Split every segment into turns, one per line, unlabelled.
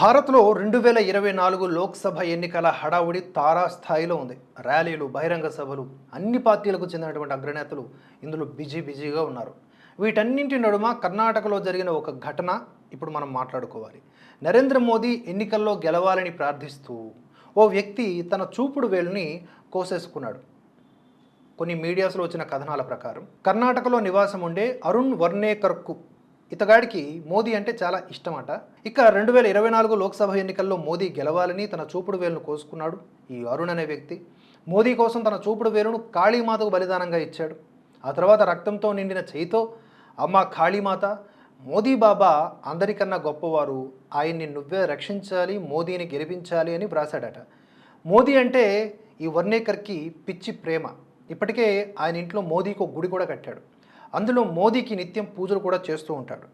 భారత్లో రెండు వేల ఇరవై నాలుగు లోక్సభ ఎన్నికల హడావుడి తారా స్థాయిలో ఉంది. ర్యాలీలు బహిరంగ సభలు అన్ని పార్టీలకు చెందినటువంటి అగ్రనేతలు ఇందులో బిజీ బిజీగా ఉన్నారు. వీటన్నింటి నడుమ కర్ణాటకలో జరిగిన ఒక ఘటన ఇప్పుడు మనం మాట్లాడుకోవాలి. నరేంద్ర మోదీ ఎన్నికల్లో గెలవాలని ప్రార్థిస్తూ ఓ వ్యక్తి తన చూపుడు వేలుని కోసేసుకున్నాడు. కొన్ని మీడియాస్లో వచ్చిన కథనాల ప్రకారం కర్ణాటకలో నివాసం ఉండే అరుణ్ వర్ణేకర్కు ఇతగాడికి మోదీ అంటే చాలా ఇష్టమట. ఇక రెండు వేల ఇరవై నాలుగు లోక్సభ ఎన్నికల్లో మోదీ గెలవాలని తన చూపుడు వేలును కోసుకున్నాడు ఈ అరుణ్ అనే వ్యక్తి. మోదీ కోసం తన చూపుడు వేలును కాళీమాతకు బలిదానంగా ఇచ్చాడు. ఆ తర్వాత రక్తంతో నిండిన చేయితో అమ్మ కాళీమాత మోదీ బాబా అందరికన్నా గొప్పవారు. ఆయన్ని నువ్వే రక్షించాలి మోదీని గెలిపించాలి అని వ్రాసాడట మోదీ అంటే ఈ వర్ణేకర్కి పిచ్చి ప్రేమ. ఇప్పటికే ఆయన ఇంట్లో మోదీకి ఒక గుడి కూడా కట్టాడు. అందులో మోదీకి నిత్యం పూజలు కూడా చేస్తూ ఉంటాడు.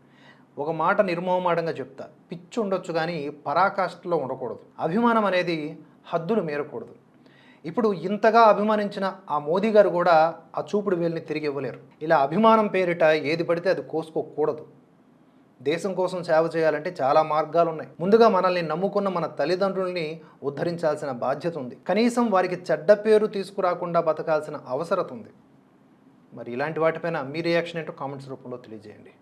ఒక మాట నిర్మోహమాటంగా చెప్తా. పిచ్చి ఉండొచ్చు కానీ పరాకాష్ఠలో ఉండకూడదు. అభిమానం అనేది హద్దులు మీరకూడదు. ఇప్పుడు ఇంతగా అభిమానించిన ఆ మోదీ గారు కూడా ఆ చూపుడు వేలిని తిరిగి ఇవ్వలేరు. ఇలా అభిమానం పేరిట ఏది పడితే అది కోసుకోకూడదు. దేశం కోసం సేవ చేయాలంటే చాలా మార్గాలు ఉన్నాయి ముందుగా మనల్ని నమ్ముకున్న మన తల్లిదండ్రుల్ని ఉద్ధరించాల్సిన బాధ్యత ఉంది. కనీసం వారికి చెడ్డ పేరు తీసుకురాకుండా బతకాల్సిన అవసరత ఉంది. మరి ఇలాంటి వాటిపైన మీ రియాక్షన్ ఏంటో కామెంట్స్ రూపంలో తెలియజేయండి.